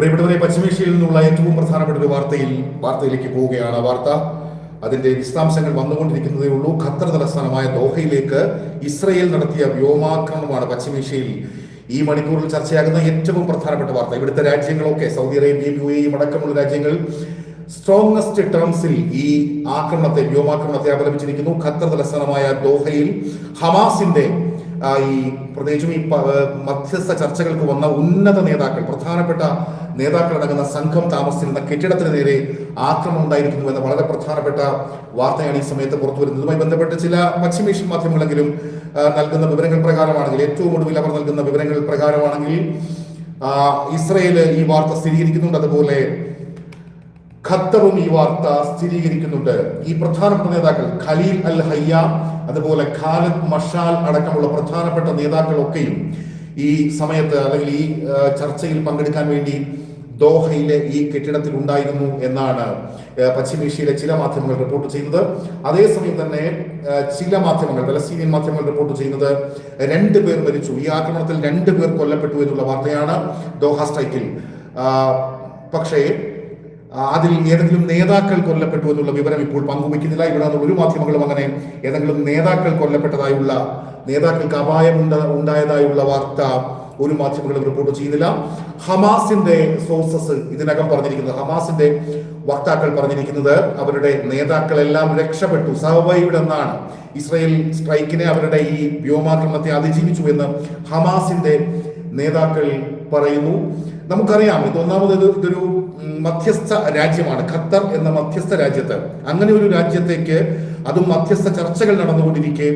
പ്രിയപ്പെട്ടവരെ പശ്ചിമേഷ്യയിൽ നിന്നുള്ള ഏറ്റവും പ്രധാനപ്പെട്ട ഒരു വാർത്തയിൽ വാർത്തയിലേക്ക് പോവുകയാണ് വാർത്ത. അതിന്റെ വിശദാംശങ്ങൾ വന്നുകൊണ്ടിരിക്കുന്നതേ ഉള്ളൂ. ഖത്തർ തലസ്ഥാനമായ ദോഹയിലേക്ക് ഇസ്രയേൽ നടത്തിയ വ്യോമാക്രമണമാണ് പശ്ചിമേഷ്യയിൽ ഈ മണിക്കൂറിൽ ചർച്ചയാകുന്ന ഏറ്റവും പ്രധാനപ്പെട്ട വാർത്ത. ഇവിടുത്തെ രാജ്യങ്ങളൊക്കെ സൗദി അറേബ്യയും യു എയും അടക്കമുള്ള രാജ്യങ്ങൾ സ്ട്രോങ്സ്റ്റ് ടേംസിൽ ഈ ആക്രമണത്തെ വ്യോമാക്രമണത്തെ അപലപിച്ചിരിക്കുന്നു. ഖത്തർ തലസ്ഥാനമായ ദോഹയിൽ ഹമാസിന്റെ ഈ പ്രത്യേകിച്ചും ഈ മധ്യസ്ഥ ചർച്ചകൾക്ക് വന്ന ഉന്നത നേതാക്കൾ പ്രധാനപ്പെട്ട നേതാക്കളടങ്ങുന്ന സംഘം താമസിച്ചിരുന്ന കെട്ടിടത്തിന് നേരെ ആക്രമണം ഉണ്ടായിരിക്കുന്നു എന്ന വളരെ പ്രധാനപ്പെട്ട വാർത്തയാണ് ഈ സമയത്ത് പുറത്തു വരുന്നത്. ഇതുമായി ബന്ധപ്പെട്ട് ചില പശ്ചിമേഷ്യൻ മാധ്യമങ്ങളെങ്കിലും നൽകുന്ന വിവരങ്ങൾ പ്രകാരമാണെങ്കിൽ ഏറ്റവും ഒടുവിൽ അവർ നൽകുന്ന വിവരങ്ങൾ പ്രകാരമാണെങ്കിൽ ഇസ്രയേൽ ഈ വാർത്ത സ്ഥിരീകരിക്കുന്നുണ്ട്. അതുപോലെ ഖത്തറും ഈ വാർത്ത സ്ഥിരീകരിക്കുന്നുണ്ട്. ഈ പ്രധാനപ്പെട്ട നേതാക്കൾ ഖലീൽ അൽ ഹയ്യ അതുപോലെ ഖാലിദ് മഷാൽ അടക്കമുള്ള പ്രധാനപ്പെട്ട നേതാക്കളൊക്കെയും ഈ സമയത്ത് അല്ലെങ്കിൽ ഈ ചർച്ചയിൽ പങ്കെടുക്കാൻ വേണ്ടി ദോഹയിലെ ഈ കെട്ടിടത്തിൽ ഉണ്ടായിരുന്നു എന്നാണ് പശ്ചിമേഷ്യയിലെ ചില മാധ്യമങ്ങൾ റിപ്പോർട്ട് ചെയ്യുന്നത്. അതേസമയം തന്നെ ചില മാധ്യമങ്ങൾ പലസ്തീനിയൻ മാധ്യമങ്ങൾ റിപ്പോർട്ട് ചെയ്യുന്നത് രണ്ട് പേർ മരിച്ചു. ഈ ആക്രമണത്തിൽ രണ്ട് പേർ കൊല്ലപ്പെട്ടു എന്നുള്ള വാർത്തയാണ് ദോഹ സ്ട്രൈക്കിൽ. പക്ഷേ അതിൽ ഏതെങ്കിലും നേതാക്കൾ കൊല്ലപ്പെട്ടു എന്നുള്ള വിവരം ഇപ്പോൾ പങ്കുവയ്ക്കുന്നില്ല. ഇവിടെ ഒരു മാധ്യമങ്ങളും അങ്ങനെ ഏതെങ്കിലും നേതാക്കൾ കൊല്ലപ്പെട്ടതായുള്ള നേതാക്കൾക്ക് അപായം ഉണ്ട- ഉണ്ടായതായുള്ള വാർത്ത ഒരു മാധ്യമങ്ങളും റിപ്പോർട്ട് ചെയ്യുന്നില്ല. ഹമാസിന്റെ സോഴ്സസ് ഇതിനകം പറഞ്ഞിരിക്കുന്നത് ഹമാസിന്റെ വക്താക്കൾ പറഞ്ഞിരിക്കുന്നത് അവരുടെ നേതാക്കളെല്ലാം രക്ഷപ്പെട്ടു. സർവൈവ്ഡ് എന്നാണ് ഇസ്രായേൽ സ്ട്രൈക്കിനെ അവരുടെ ഈ വ്യോമാക്രമണത്തെ അതിജീവിച്ചു എന്ന് ഹമാസിന്റെ നേതാക്കൾ പറയുന്നു. നമുക്കറിയാം ഇത് ഒന്നാമത് ഇതൊരു മധ്യസ്ഥ രാജ്യമാണ് ഖത്തർ എന്ന മധ്യസ്ഥ രാജ്യത്ത്. അങ്ങനെ ഒരു രാജ്യത്തേക്ക് അതും മധ്യസ്ഥ ചർച്ചകൾ നടന്നുകൊണ്ടിരിക്കെ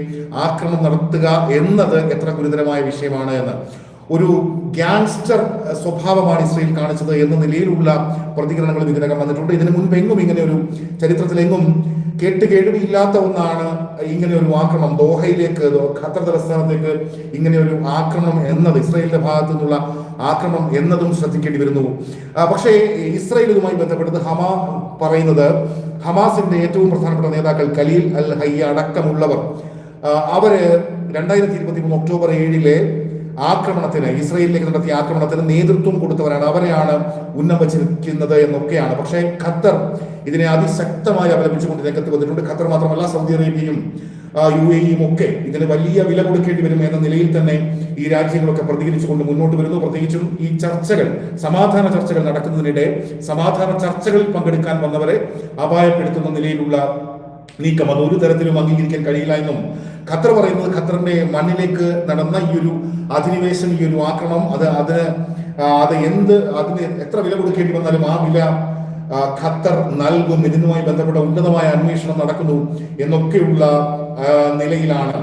ആക്രമണം നടത്തുക എന്നത് എത്ര ഗുരുതരമായ വിഷയമാണ് എന്ന്. ഒരു ഗ്യാങ്സ്റ്റർ സ്വഭാവമാണ് ഇസ്രയേൽ കാണിച്ചത് എന്ന നിലയിലുള്ള പ്രതികരണങ്ങൾ ഇതിനകം വന്നിട്ടുണ്ട്. ഇതിനു മുൻപ് എങ്ങും ഇങ്ങനെ ഒരു ചരിത്രത്തിലെങ്ങും കേട്ട് കേൾവിയില്ലാത്ത ഒന്നാണ് ഇങ്ങനെ ഒരു ആക്രമണം. ദോഹയിലേക്ക് ഖത്തർ തലസ്ഥാനത്തേക്ക് ഇങ്ങനെ ഒരു ആക്രമണം എന്നത് ഇസ്രയേലിന്റെ ഭാഗത്തു നിന്നുള്ള ആക്രമണം എന്നതും ശ്രദ്ധിക്കേണ്ടി വരുന്നു. പക്ഷേ ഇസ്രയേൽ ഇതുമായി ബന്ധപ്പെട്ടത് ഹമാ പറയുന്നത് ഹമാസിന്റെ ഏറ്റവും പ്രധാനപ്പെട്ട നേതാക്കൾ ഖലീൽ അൽ ഹയ്യ അടക്കമുള്ളവർ. അവർ രണ്ടായിരത്തി ഇരുപത്തി മൂന്ന് ഒക്ടോബർ ഏഴിലെ ആക്രമണത്തിന് ഇസ്രയേലിലേക്ക് നടത്തിയ ആക്രമണത്തിന് നേതൃത്വം കൊടുത്തവരാണ്. അവരെയാണ് ഉന്നം വച്ചിരിക്കുന്നത് എന്നൊക്കെയാണ്. പക്ഷേ ഖത്തർ ഇതിനെ അതിശക്തമായി അപലപിച്ചുകൊണ്ട് രംഗത്ത് വന്നിട്ടുണ്ട്. ഖത്തർ മാത്രമല്ല സൗദി അറേബ്യയും യു ഇയും ഒക്കെ ഇതിന് വലിയ വില കൊടുക്കേണ്ടി വരും എന്ന നിലയിൽ തന്നെ ഈ രാജ്യങ്ങളൊക്കെ പ്രതികരിച്ചുകൊണ്ട് മുന്നോട്ട് വരുന്നു. പ്രത്യേകിച്ചും ഈ ചർച്ചകൾ സമാധാന ചർച്ചകൾ നടക്കുന്നതിനിടെ സമാധാന ചർച്ചകളിൽ പങ്കെടുക്കാൻ വന്നവരെ അപായപ്പെടുത്തുന്ന നിലയിലുള്ള നീക്കം. അത് ഒരു തരത്തിലും അംഗീകരിക്കാൻ കഴിയില്ല എന്നും ഖത്തർ പറയുന്നത് ഖത്തറിന്റെ മണ്ണിലേക്ക് നടന്ന ഈ ഒരു അധിനിവേശം ഈ ഒരു ആക്രമണം അത് അതിന് അത് എന്ത് അതിന് എത്ര വില കൊടുക്കേണ്ടി വന്നാലും ആ വില ഖത്തർ നൽകും ഇതിനുമായി ബന്ധപ്പെട്ട ഉന്നതമായ അന്വേഷണം നടക്കുന്നു എന്നൊക്കെയുള്ള നിലയിലാണ്.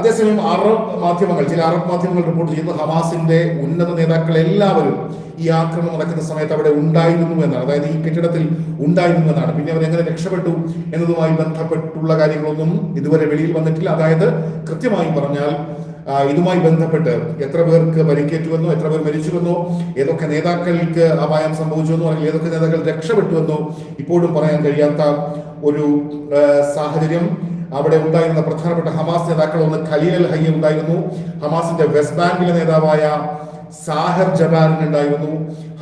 അതേസമയം അറബ് മാധ്യമങ്ങൾ ചില അറബ് മാധ്യമങ്ങൾ റിപ്പോർട്ട് ചെയ്യുന്നത് ഹമാസിന്റെ ഉന്നത നേതാക്കൾ എല്ലാവരും ഈ ആക്രമണം നടക്കുന്ന സമയത്ത് അവിടെ ഉണ്ടായിരുന്നു എന്നാണ്. അതായത് ഈ കെട്ടിടത്തിൽ ഉണ്ടായിരുന്നു എന്നാണ്. പിന്നെ എങ്ങനെ രക്ഷപ്പെട്ടു എന്നതുമായി ബന്ധപ്പെട്ടുള്ള കാര്യങ്ങളൊന്നും ഇതുവരെ വെളിയിൽ വന്നിട്ടില്ല. അതായത് കൃത്യമായി പറഞ്ഞാൽ ഇതുമായി ബന്ധപ്പെട്ട് എത്ര പേർക്ക് പരിക്കേറ്റുവെന്നോ എത്ര പേർ മരിച്ചുവെന്നോ ഏതൊക്കെ നേതാക്കൾക്ക് അപായം സംഭവിച്ചുവെന്നോ അല്ലെങ്കിൽ ഏതൊക്കെ നേതാക്കൾ രക്ഷപ്പെട്ടുവെന്നോ ഇപ്പോഴും പറയാൻ കഴിയാത്ത ഒരു സാഹചര്യം അവിടെ ഉണ്ടായിരുന്ന പ്രധാനപ്പെട്ട ഹമാസ് നേതാക്കൾ ഒന്ന് ഖലീൽ അൽ ഹയ്യ ഉണ്ടായിരുന്നു. ഹമാസിന്റെ വെസ്റ്റ് ബാങ്കിലെ നേതാവായ സാഹർ ജബാലിൻ ഉണ്ടായിരുന്നു.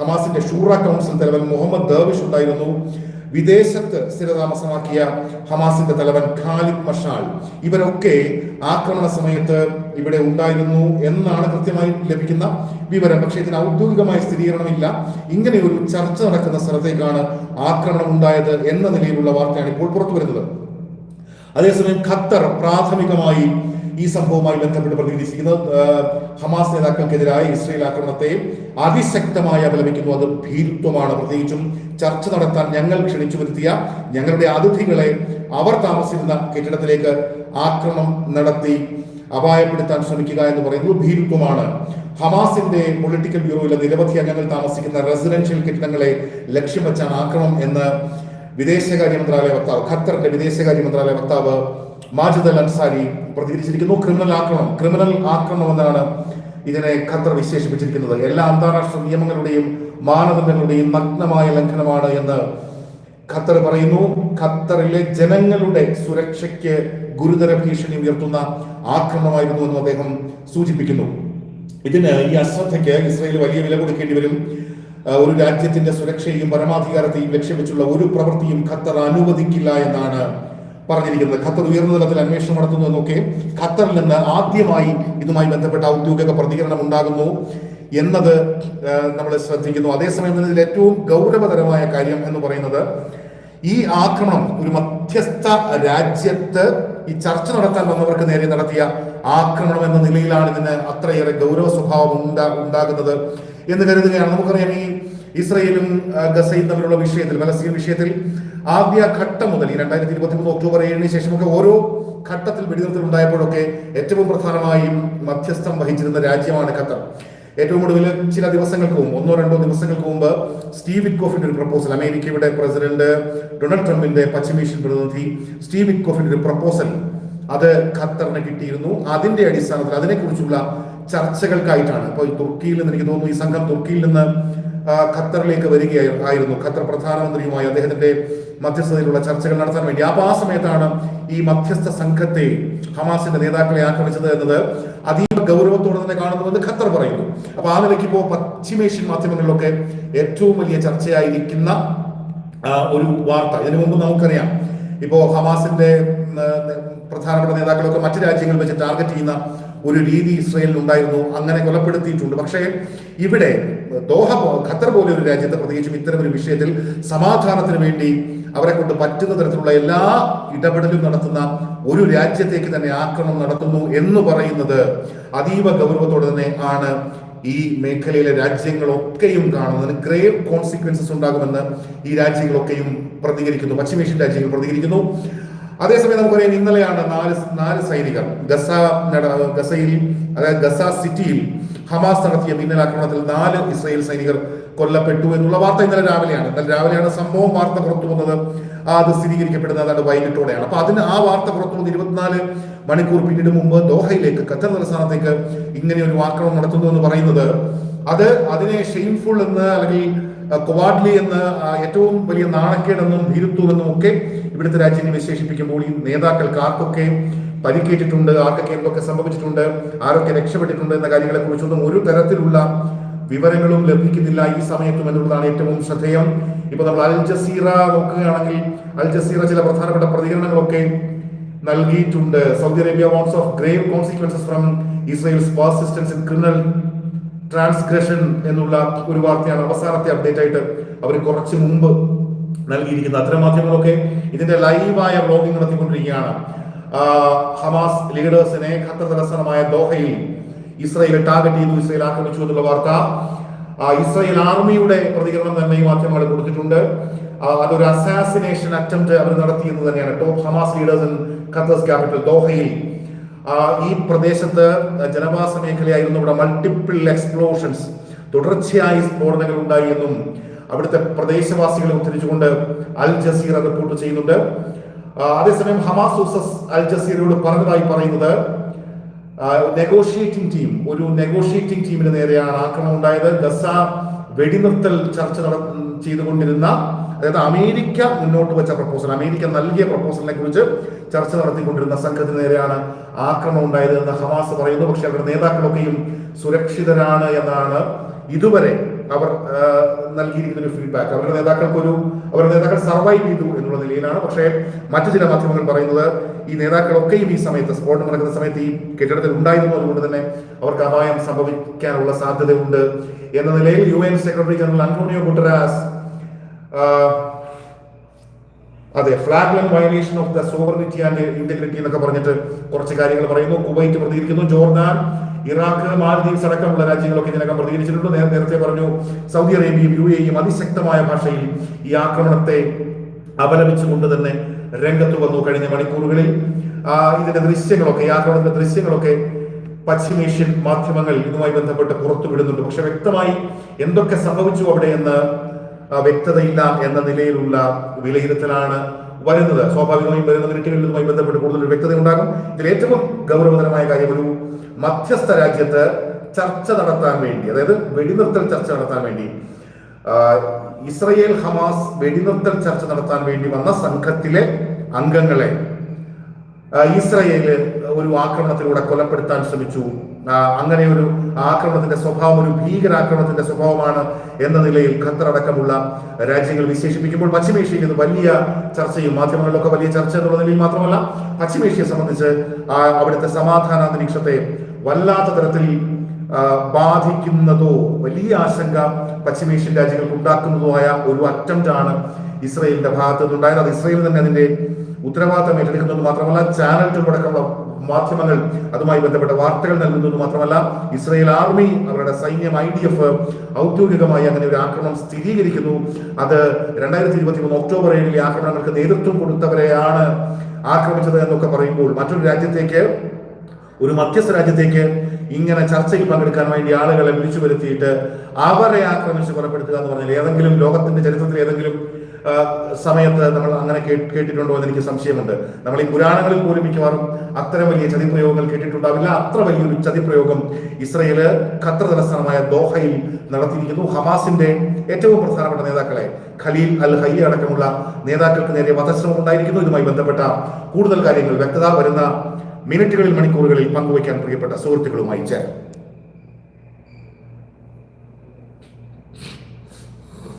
ഹമാസിന്റെ ഷൂറ കൗൺസിൽ തലവൻ മുഹമ്മദ് ദർവിഷ് ഉണ്ടായിരുന്നു. വിദേശത്ത് സ്ഥിരതാമസമാക്കിയ ഹമാസിന്റെ തലവൻ ഖാലിദ് മഷാൽ ഇവരൊക്കെ ആക്രമണ സമയത്ത് ഇവിടെ ഉണ്ടായിരുന്നു എന്നാണ് കൃത്യമായി ലഭിക്കുന്ന വിവരം. പക്ഷേ ഇതിന് ഔദ്യോഗികമായ സ്ഥിരീകരണമില്ല. ഇങ്ങനെ ഒരു ചർച്ച നടക്കുന്ന സ്ഥലത്തേക്കാണ് ആക്രമണം ഉണ്ടായത് എന്ന നിലയിലുള്ള വാർത്തയാണ് ഇപ്പോൾ പുറത്തു വരുന്നത്. അതേസമയം ഖത്തർ പ്രാഥമികമായി ഈ സംഭവവുമായി ബന്ധപ്പെട്ട് പ്രതികരിച്ചിരിക്കുന്നത് ഹമാസ് നേതാക്കൾക്കെതിരായ ഇസ്രയേൽ ആക്രമണത്തെ അതിശക്തമായി അപലപിക്കുന്നു. അത് ഭീരുത്വമാണ്. പ്രത്യേകിച്ചും ചർച്ച നടത്താൻ ഞങ്ങൾ ക്ഷണിച്ചു വരുത്തിയ ഞങ്ങളുടെ അതിഥികളെ അവർ താമസിക്കുന്ന കെട്ടിടത്തിലേക്ക് ആക്രമണം നടത്തി. അപായപ്പെടുത്താൻ ശ്രമിക്കുക എന്ന് പറയുന്നത് ഭീരുത്വമാണ്. ഹമാസിന്റെ പൊളിറ്റിക്കൽ ബ്യൂറോയിലെ നിരവധി അംഗങ്ങൾ താമസിക്കുന്ന റെസിഡൻഷ്യൽ കെട്ടിടങ്ങളെ ലക്ഷ്യം വെച്ചാണ് ആക്രമണം എന്ന് വിദേശകാര്യ മന്ത്രാലയ വക്താവ് ഖത്തറിന്റെ വിദേശകാര്യ മന്ത്രാലയ വക്താവ് മാജിദ് അൽ അൻസാരി പ്രതികരിച്ചിരിക്കുന്നു. ക്രിമിനൽ ആക്രമണം ക്രിമിനൽ ആക്രമണം എന്നാണ് ഇതിനെ ഖത്തർ വിശേഷിപ്പിച്ചിരിക്കുന്നത്. എല്ലാ അന്താരാഷ്ട്ര നിയമങ്ങളുടെയും മാനദണ്ഡങ്ങളുടെയും നഗ്നമായ ലംഘനമാണ് എന്ന് ഖത്തർ പറയുന്നു. ഖത്തറിലെ ജനങ്ങളുടെ സുരക്ഷയ്ക്ക് ഗുരുതര ഭീഷണി ഉയർത്തുന്ന ആക്രമണമായിരുന്നു എന്നും അദ്ദേഹം സൂചിപ്പിക്കുന്നു. ഇതിന് ഈ അശ്രദ്ധയ്ക്ക് ഇസ്രയേൽ വലിയ വില കൊടുക്കേണ്ടി വരും. ഒരു രാജ്യത്തിന്റെ സുരക്ഷയെയും പരമാധികാരത്തെയും ലക്ഷ്യമിച്ചുള്ള ഒരു പ്രവൃത്തിയും ഖത്തർ അനുവദിക്കില്ല എന്നാണ് പറഞ്ഞിരിക്കുന്നത്. ഖത്തർ ഉയർന്ന തലത്തിൽ അന്വേഷണം നടത്തുന്നു എന്നൊക്കെ ഖത്തറിൽ നിന്ന് ആദ്യമായി ഇതുമായി ബന്ധപ്പെട്ട ഔദ്യോഗിക പ്രതികരണം ഉണ്ടാകുന്നു എന്നത് നമ്മൾ ശ്രദ്ധിക്കുന്നു. അതേസമയം ഇതിൽ ഏറ്റവും ഗൗരവതരമായ കാര്യം എന്ന് പറയുന്നത് ഈ ആക്രമണം ഒരു മധ്യസ്ഥ രാജ്യത്ത് ഈ ചർച്ച നടത്താൻ വന്നവർക്ക് നേരെ നടത്തിയ ആക്രമണം എന്ന നിലയിലാണ് ഇതിന് അത്രയേറെ ഗൗരവ സ്വഭാവം ഉണ്ടാ ഉണ്ടാകുന്നത് എന്ന് കരുതുകയാണ്. നമുക്കറിയാം ഈ ഇസ്രയേലും ഗസയും തമ്മിലുള്ള വിഷയത്തിൽ പലസ്തീൻ വിഷയത്തിൽ ആദ്യ ഘട്ടം മുതൽ ഈ രണ്ടായിരത്തി ഇരുപത്തി മൂന്ന് ഒക്ടോബർ ഏഴിന് ശേഷമൊക്കെ ഓരോ ഘട്ടത്തിൽ വെടിനിർത്തൽ ഉണ്ടായപ്പോഴൊക്കെ ഏറ്റവും പ്രധാനമായും മധ്യസ്ഥം വഹിച്ചിരുന്ന രാജ്യമാണ് ഖത്തർ. ഏറ്റവും ഒടുവിൽ ചില ദിവസങ്ങൾക്ക് മുമ്പ് ഒന്നോ രണ്ടോ ദിവസങ്ങൾക്ക് മുമ്പ് സ്റ്റീവ് വിറ്റ്കോഫിന്റെ ഒരു പ്രപ്പോസൽ അമേരിക്കയുടെ പ്രസിഡന്റ് ഡൊണാൾഡ് ട്രംപിന്റെ പശ്ചിമേഷ്യൻ പ്രതിനിധി സ്റ്റീവ് വിറ്റ്കോഫിന്റെ ഒരു പ്രപ്പോസൽ അത് ഖത്തറിന് കിട്ടിയിരുന്നു. അതിന്റെ അടിസ്ഥാനത്തിൽ അതിനെക്കുറിച്ചുള്ള ചർച്ചകൾക്കായിട്ടാണ്. ഇപ്പോൾ തുർക്കിയിൽ നിന്ന് എനിക്ക് തോന്നുന്നു ഈ സംഘം തുർക്കിയിൽ നിന്ന് ഖത്തറിലേക്ക് വരികയായിരുന്നു ഖത്തർ പ്രധാനമന്ത്രിയുമായി അദ്ദേഹത്തിന്റെ മധ്യസ്ഥതയിലുള്ള ചർച്ചകൾ നടത്താൻ വേണ്ടി. അപ്പൊ ആ സമയത്താണ് ഈ മധ്യസ്ഥ സംഘത്തെ ഹമാസിന്റെ നേതാക്കളെ ആക്രമിച്ചത് എന്നത് അതീവ ഗൗരവത്തോടെ തന്നെ കാണുന്നുവെന്ന് ഖത്തർ പറയുന്നു. അപ്പൊ ആ നിലയ്ക്ക് ഇപ്പോൾ പശ്ചിമേഷ്യൻ മാധ്യമങ്ങളിലൊക്കെ ഏറ്റവും വലിയ ചർച്ചയായിരിക്കുന്ന ഒരു വാർത്ത. ഇതിനു മുമ്പ് നമുക്കറിയാം. ഇപ്പോ ഹമാസിന്റെ പ്രധാനപ്പെട്ട നേതാക്കളൊക്കെ മറ്റു രാജ്യങ്ങൾ വെച്ച് ടാർഗറ്റ് ചെയ്യുന്ന ഒരു രീതി ഇസ്രയേലിൽ ഉണ്ടായിരുന്നു അങ്ങനെ കൊലപ്പെടുത്തിയിട്ടുണ്ട്. പക്ഷേ ഇവിടെ ദോഹ ഖത്തർ പോലെ ഒരു രാജ്യത്ത് പ്രത്യേകിച്ചും ഇത്തരം ഒരു വിഷയത്തിൽ സമാധാനത്തിന് വേണ്ടി അവരെ കൊണ്ട് പറ്റുന്ന തരത്തിലുള്ള എല്ലാ ഇടപെടലും നടത്തുന്ന ഒരു രാജ്യത്തേക്ക് തന്നെ ആക്രമണം നടത്തുന്നു എന്ന് പറയുന്നത് അതീവ ഗൗരവത്തോടെ തന്നെ ആണ് ഈ മേഖലയിലെ രാജ്യങ്ങളൊക്കെയും കാണുന്നതിന് ഗ്രേവ് കോൺസിക്വൻസസ് ഉണ്ടാകുമെന്ന് ഈ രാജ്യങ്ങളൊക്കെയും പ്രതികരിക്കുന്നു. പശ്ചിമേഷ്യൻ രാജ്യങ്ങൾ പ്രതികരിക്കുന്നു. അതേസമയം നമുക്കറിയാം ഇന്നലെയാണ് നാല് നാല് സൈനികർ ഗസ ഗസയിൽ അതായത് ഗസ സിറ്റിയിൽ ഹമാസ് നടത്തിയ മിന്നലാക്രമണത്തിൽ നാല് ഇസ്രയേൽ സൈനികർ കൊല്ലപ്പെട്ടു എന്നുള്ള വാർത്ത ഇന്നലെ രാവിലെയാണ്. ഇന്നലെ രാവിലെയാണ് സംഭവം വാർത്ത പുറത്തു വന്നത്. അത് സ്ഥിരീകരിക്കപ്പെടുന്നത് അതാണ് വൈകിട്ടോടെയാണ്. അപ്പൊ അതിന് ആ വാർത്ത പുറത്തു വന്ന് ഇരുപത്തിനാല് മണിക്കൂർ പിന്നീട് മുമ്പ് ദോഹയിലേക്ക് ഖത്തർ തലസ്ഥാനത്തേക്ക് ഇങ്ങനെ ഒരു ആക്രമണം നടത്തുന്നു എന്ന് പറയുന്നത്. അത് അതിനെ ഷെയിംഫുൾ എന്ന് അല്ലെങ്കിൽ കൊവാഡ്ലി എന്ന് ഏറ്റവും വലിയ നാണക്കേടെന്നും ഭീരുത്വമെന്നും ഒക്കെ ഇവിടുത്തെ രാജ്യത്തെ വിശേഷിപ്പിക്കുമ്പോൾ ഈ നേതാക്കൾക്ക് ആർക്കൊക്കെ പരിക്കേറ്റിട്ടുണ്ട് ആർക്കൊക്കെ എന്തൊക്കെ സംഭവിച്ചിട്ടുണ്ട് ആരൊക്കെ രക്ഷപ്പെട്ടിട്ടുണ്ട് എന്ന കാര്യങ്ങളെ കുറിച്ചൊന്നും ഒരു തരത്തിലുള്ള വിവരങ്ങളും ലഭിക്കുന്നില്ല ഈ സമയത്തും എന്നുള്ളതാണ് ഏറ്റവും ശ്രദ്ധേയം. ഇപ്പൊ നമ്മൾ അൽ ജസീറ നോക്കുകയാണെങ്കിൽ അൽ ജസീറ ചില പ്രധാനപ്പെട്ട പ്രതികരണങ്ങളൊക്കെ നൽകിയിട്ടുണ്ട്. Saudi Arabia warns of grave consequences from Israel's persistence in criminal transgression എന്നുള്ള ഒരു വാർത്തയാണ് അവസാനത്തെ അപ്ഡേറ്റ് ആയിട്ട് അവർ കുറച്ച് മുമ്പ് നൽകിയിരിക്കുന്നത് അത്തരം മാധ്യമങ്ങളൊക്കെ ഇതിന്റെ ലൈവായ വ്ലോഗിംഗ് നടത്തിക്കൊണ്ടിരിക്കുകയാണ്. ഹമാസ് ലീഡേഴ്സിനെ ഖത്തർ തലസ്ഥാനമായ ദോഹയിൽ ഇസ്രയേൽ ടാർഗറ്റ് ചെയ്തു. ഇസ്രയേൽ ആക്രമിച്ചു എന്നുള്ള വാർത്ത. ഇസ്രയേൽ ആർമിയുടെ പ്രതികരണം തന്നെ ഈ മാധ്യമങ്ങൾ കൊടുത്തിട്ടുണ്ട്. അതൊരു അസാസിനേഷൻ അറ്റംപ്റ്റ് അവർ നടത്തിയെന്ന് തന്നെയാണ്. Top Hamas leaders in Qatar's capital ദോഹയിൽ. ഈ പ്രദേശത്ത് ജനവാസ മേഖലയായിരുന്നു ഇവിടെ മൾട്ടിപ്പിൾ എക്സ്പ്ലോഷൻസ് തുടർച്ചയായി സ്ഫോടനങ്ങൾ ഉണ്ടായി എന്നും അവിടുത്തെ പ്രദേശവാസികളെ ഉദ്ധരിച്ചുകൊണ്ട് അൽ ജസീർ റിപ്പോർട്ട് ചെയ്യുന്നുണ്ട്. അതേസമയം ഹമാസ് അൽ ജസീറയോട് പറഞ്ഞതായി പറയുന്നത് നെഗോഷിയേറ്റിംഗ് ടീം ഒരു നെഗോഷിയേറ്റിംഗ് ടീമിന് നേരെയാണ് ആക്രമണം ഉണ്ടായത്. ഗസ വെടിനിർത്തൽ ചർച്ച ചെയ്തുകൊണ്ടിരുന്ന അതായത് അമേരിക്ക മുന്നോട്ട് വെച്ച പ്രപ്പോസൽ അമേരിക്ക നൽകിയ പ്രപ്പോസലിനെ കുറിച്ച് ചർച്ച നടത്തിക്കൊണ്ടിരുന്ന സംഘത്തിന് നേരെയാണ് ആക്രമണം ഉണ്ടായത് എന്ന് ഹമാസ് പറയുന്നു. പക്ഷെ അവരുടെ നേതാക്കളൊക്കെയും സുരക്ഷിതരാണ് എന്നാണ് ഇതുവരെ അവർ നൽകിയിരിക്കുന്ന ഒരു ഫീഡ്ബാക്ക് അവരുടെ നേതാക്കൾക്ക് ഒരു അവരുടെ നേതാക്കൾ സർവൈവ് ചെയ്തു എന്നുള്ള നിലയിലാണ്. പക്ഷേ മറ്റു ചില മാധ്യമങ്ങൾ പറയുന്നത് ഈ നേതാക്കളൊക്കെയും ഈ സമയത്ത് സ്ഫോടനം നടക്കുന്ന സമയത്ത് ഈ കെട്ടിടത്തിൽ ഉണ്ടായിരുന്നു. അതുകൊണ്ട് തന്നെ അവർക്ക് അപായം സംഭവിക്കാനുള്ള സാധ്യതയുണ്ട്. എന്ന നിലയിൽ U N secretary general Antonio Guterres അതെ flagrant violation of the sovereignty and integrity എന്നൊക്കെ പറഞ്ഞിട്ട് കുറച്ച് കാര്യങ്ങൾ പറയുന്നു. കുവൈറ്റ് പ്രതികരിക്കുന്നു. ജോർദാൻ ഇറാഖ് മാലദ്വീപ്സ് അടക്കമുള്ള രാജ്യങ്ങളൊക്കെ ഇതിനകം പ്രതികരിച്ചിട്ടുണ്ട്. നേരത്തെ പറഞ്ഞു സൗദി അറേബ്യയും യു എയും അതിശക്തമായ ഭാഷയിൽ ഈ ആക്രമണത്തെ അപലപിച്ചുകൊണ്ട് തന്നെ രംഗത്ത് വന്നു കഴിഞ്ഞ മണിക്കൂറുകളിൽ. ഇതിന്റെ ദൃശ്യങ്ങളൊക്കെ ഈ ആക്രമണത്തിന്റെ ദൃശ്യങ്ങളൊക്കെ പശ്ചിമേഷ്യൻ മാധ്യമങ്ങൾ ഇതുമായി ബന്ധപ്പെട്ട് പുറത്തുവിടുന്നുണ്ട്. പക്ഷെ വ്യക്തമായി എന്തൊക്കെ സംഭവിച്ചു അവിടെ എന്ന് വ്യക്തതയില്ല എന്ന നിലയിലുള്ള വിലയിരുത്തലാണ് വരുന്നത്. സ്വാഭാവികമായും വരുന്ന മിനിറ്റുകളിൽ ഇതുമായി ബന്ധപ്പെട്ട് കൂടുതൽ വ്യക്തത ഉണ്ടാകും. ഇതിൽ ഏറ്റവും ഗൗരവതരമായ കാര്യം ഒരു മധ്യസ്ഥ രാജ്യത്ത് ചർച്ച നടത്താൻ വേണ്ടി അതായത് വെടിനിർത്തൽ ചർച്ച നടത്താൻ വേണ്ടി ഇസ്രയേൽ ഹമാസ് വെടിനിർത്തൽ ചർച്ച നടത്താൻ വേണ്ടി വന്ന സംഘത്തിലെ അംഗങ്ങളെ ഇസ്രയേൽ ഒരു ആക്രമണത്തിലൂടെ കൊലപ്പെടുത്താൻ ശ്രമിച്ചു. അങ്ങനെ ഒരു ആക്രമണത്തിന്റെ സ്വഭാവം ഒരു ഭീകരാക്രമണത്തിന്റെ സ്വഭാവമാണ് എന്ന നിലയിൽ ഖത്തർ അടക്കമുള്ള രാജ്യങ്ങൾ വിശേഷിപ്പിക്കുമ്പോൾ പശ്ചിമേഷ്യയിൽ ഇത് വലിയ ചർച്ചയും മാധ്യമങ്ങളിലൊക്കെ വലിയ ചർച്ച എന്നുള്ള നിലയിൽ മാത്രമല്ല പശ്ചിമേഷ്യയെ സംബന്ധിച്ച് അവിടുത്തെ സമാധാന അന്തരീക്ഷത്തെ വല്ലാത്ത തരത്തിൽ ബാധിക്കുന്നതോ വലിയ ആശങ്ക പശ്ചിമേഷ്യൻ രാജ്യങ്ങൾക്ക് ഉണ്ടാക്കുന്നതോ ആയ ഒരു അറ്റംപ്റ്റ് ആണ് ഇസ്രയേലിന്റെ ഭാഗത്ത് നിന്നുണ്ടായത് അത് ഇസ്രയേൽ തന്നെ അതിന്റെ ഉത്തരവാദിത്തം ഏറ്റെടുക്കുന്നത് മാത്രമല്ല ചാനൽ അടക്കമുള്ള മാധ്യമങ്ങൾ അതുമായി ബന്ധപ്പെട്ട വാർത്തകൾ നൽകുന്നത് മാത്രമല്ല ഇസ്രയേൽ ആർമി അവരുടെ സൈന്യം ഐ ഡി എഫ് ഔദ്യോഗികമായി അങ്ങനെ ഒരു ആക്രമണം സ്ഥിരീകരിക്കുന്നു. അത് രണ്ടായിരത്തി ഇരുപത്തി മൂന്ന് ഒക്ടോബർ ഏഴിലെ ആക്രമണങ്ങൾക്ക് നേതൃത്വം കൊടുത്തവരെയാണ് ആക്രമിച്ചത് എന്നൊക്കെ പറയുമ്പോൾ മറ്റൊരു രാജ്യത്തേക്ക് ഒരു മധ്യസ്ഥ രാജ്യത്തേക്ക് ഇങ്ങനെ ചർച്ചയിൽ പങ്കെടുക്കാൻ വേണ്ടി ആളുകളെ വിളിച്ചു വരുത്തിയിട്ട് അവരെ ആക്രമിച്ച് കൊലപ്പെടുത്തുക എന്ന് പറഞ്ഞാൽ ഏതെങ്കിലും ലോകത്തിന്റെ ചരിത്രത്തിൽ ഏതെങ്കിലും സമയത്ത് നമ്മൾ അങ്ങനെ കേട്ടിട്ടുണ്ടോ എന്ന് എനിക്ക് സംശയമുണ്ട്. നമ്മൾ ഈ പുരാണങ്ങളിൽ പോലും മിക്കവാറും അത്തരം വലിയ ചതിപ്രയോഗങ്ങൾ കേട്ടിട്ടുണ്ടാവില്ല. അത്ര വലിയൊരു ചതിപ്രയോഗം ഇസ്രയേൽ ഖത്തർ തലസ്ഥാനമായ ദോഹയിൽ നടത്തിയിരിക്കുന്നു. ഹമാസിന്റെ ഏറ്റവും പ്രധാനപ്പെട്ട നേതാക്കളെ ഖലീൽ അൽ ഹയ്യ അടക്കമുള്ള നേതാക്കൾക്ക് നേരെ വധശ്രമം ഉണ്ടായിരിക്കുന്നു. ഇതുമായി ബന്ധപ്പെട്ട കൂടുതൽ കാര്യങ്ങൾ വ്യക്തത വരുന്ന മിനിറ്റുകളിൽ മണിക്കൂറുകളിൽ പങ്കുവയ്ക്കാൻ പ്രിയപ്പെട്ട സുഹൃത്തുക്കളുമായി ചേരാം.